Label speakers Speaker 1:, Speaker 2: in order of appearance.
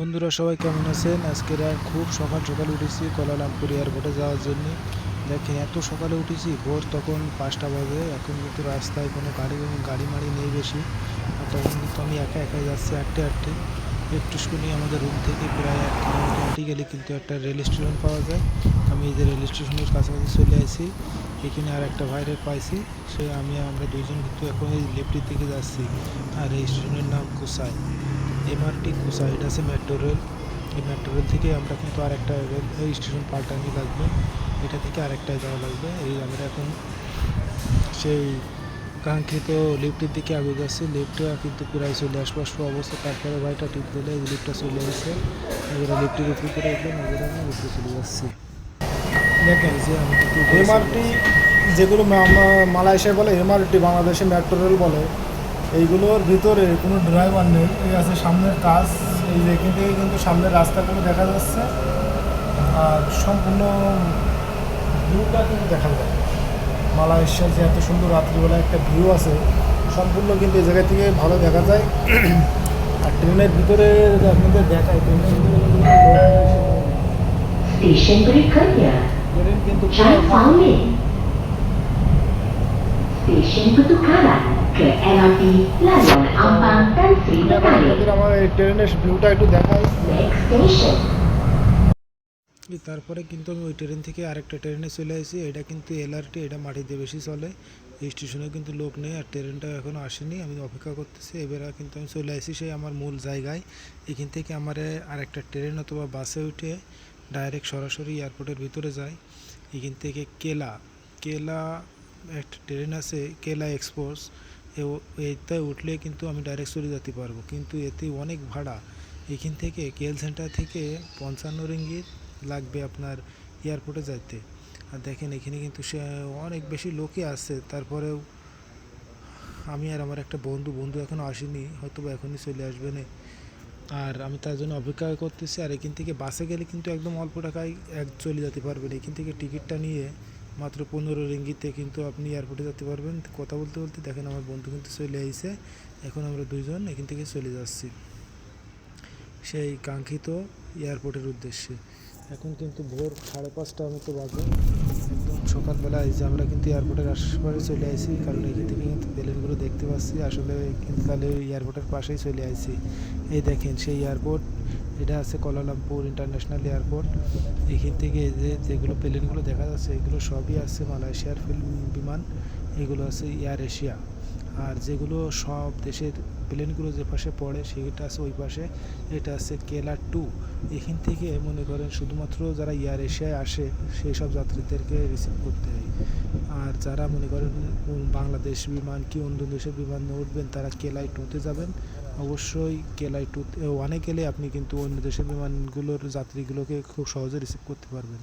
Speaker 1: বন্ধুরা, সবাই কেমন আছেন? আজকের আর খুব সকাল সকাল উঠেছি কোলালামপুর এয়ারপোর্টে যাওয়ার জন্য। দেখেন, এত সকালে উঠেছি, ভোর তখন পাঁচটা বাজে। এখন কিন্তু রাস্তায় কোনো গাড়ি গাড়ি মাড়ি নেই বেশি। আর তখন কিন্তু আমি একা একাই যাচ্ছি আটটে আটটে। একটুখানি আমাদের রুম থেকে প্রায় এক কিলোমিটার গেলে কিন্তু একটা রেল স্টেশন পাওয়া যায়। আমি এই যে রেল স্টেশনের কাছাকাছি চলে আসি এখানে আর একটা ভাইরে পাইছি সে আমি আমরা দুইজন কিন্তু এখন এই লেফটের দিকে যাচ্ছি। আর এই স্টেশনের নাম কুসাই। এমআরটি কুসাই এটা আছে মেট্রো রেল। এই মেট্রো রেল থেকে আমরা কিন্তু আর একটা রেল এই স্টেশন পাল্টানি লাগবে। এটা থেকে আরেকটায় যাওয়া লাগবে। এই আমরা এখন সেই কাঙ্ক্ষিত লিফটের দিকে আগে যাচ্ছি। লিফটটা কিন্তু প্রায় চলে আসব আসব অবস্থা তারপরে ভাইটা টিপ দিলে এই লিফটটা চলে আসছে এবারে লিফটের উপর করে একদম আমি উপরে চলে যাচ্ছি। দেখেন যে আমি কিন্তু
Speaker 2: যেগুলো মালয়েশিয়া বলে এমআরটি বাংলাদেশে মেট্রো রেল বলে। এইগুলোর ভিতরে কোনো ড্রাইভার নেই। এই আছে সামনের কাজ এই এখান থেকে কিন্তু সামনের রাস্তাগুলো দেখা যাচ্ছে। আর সম্পূর্ণ ভিউটা কিন্তু দেখা যায়। মালয়েশিয়ার যে এত সুন্দর রাত্রিবেলা একটা ভিউ আছে সম্পূর্ণ কিন্তু এই জায়গা থেকে ভালো দেখা যায়। আর ট্রেনের ভিতরে আপনাদের দেখায় ট্রেনের ভিতরে। ট্রেন কিন্তু
Speaker 1: তারপরে কিন্তু আমি ওই ট্রেন থেকে আরেকটা ট্রেনে চলে আসি। এটা কিন্তু এলআরটি এটা মাটিতে বেশি চলে। এই স্টেশনে কিন্তু লোক নেই আর ট্রেনটা এখনও আসেনি। আমি অপেক্ষা করতেছি এবারে কিন্তু আমি চলে আসি সেই আমার মূল জায়গায়। এখান থেকে আমার আরেকটা ট্রেন অথবা বাসে উঠে ডাইরেক্ট সরাসরি এয়ারপোর্টের ভিতরে যাই এখান থেকে কেলা কেলা একটা ট্রেন আছে কেলা এক্সপ্রেস এতে উঠলে কিন্তু আমি ডাইরেক্ট চলে যেতে পারব। কিন্তু এতে অনেক ভাড়া। এখান থেকে কেল সেন্টার থেকে পঞ্চান্ন রিঙ্গিত লাগবে আপনার এয়ারপোর্টে যাইতে। আর দেখেন, এখানে কিন্তু সে অনেক বেশি লোকই আসছে তারপরেও আমি আর আমার একটা বন্ধু বন্ধু এখনও আসেনি হয়তো বা এখনই চলে আসবে না। আর আমি তার জন্য অপেক্ষা করতেছি। আর এখান থেকে বাসে গেলে কিন্তু একদম অল্প টাকায় এক চলে যেতে পারবেন। এখান থেকে টিকিটটা নিয়ে মাত্র পনেরো রিঙ্গিতে কিন্তু আপনি এয়ারপোর্টে যেতে পারবেন। কথা বলতে বলতে দেখেন আমার বন্ধু কিন্তু চলে আইছে। এখন আমরা দুইজন এখান থেকে চলে যাচ্ছি। সেই কাঙ্ক্ষিত এয়ারপোর্টের উদ্দেশ্যে। এখন কিন্তু ভোর সাড়ে পাঁচটার মতো বাজে। সকালবেলা এই যে আমরা কিন্তু এয়ারপোর্টের আশেপাশে চলে আসি কারণ এখান থেকে কিন্তু প্লেনগুলো দেখতে পাচ্ছি, আসলে কিন্তু তাহলে এয়ারপোর্টের পাশেই চলে আসি এই দেখেন, সেই এয়ারপোর্ট এটা আছে কোলালামপুর ইন্টারন্যাশনাল এয়ারপোর্ট এখান থেকে যে যেগুলো প্লেনগুলো দেখা যাচ্ছে, এগুলো সবই আছে মালয়েশিয়ার বিমান, এগুলো আছে এয়ার এশিয়া আর যেগুলো সব দেশের প্লেনগুলো যে পাশে পড়ে সেটা আছে ওই পাশে। এটা আছে কেলা টু। এখান থেকে মনে করেন শুধুমাত্র যারা এয়ার এশিয়ায় আসে, সেই সব যাত্রীদেরকে রিসিভ করতে হয়। আর যারা মনে করেন বাংলাদেশ বিমান কি অন্য দেশের বিমান উঠবেন, তারা কেলাই টুতে যাবেন। অবশ্যই কেলাই টু ওয়ানে গেলে আপনি কিন্তু অন্য দেশের বিমানগুলোর যাত্রীগুলোকে খুব সহজে রিসিভ করতে পারবেন।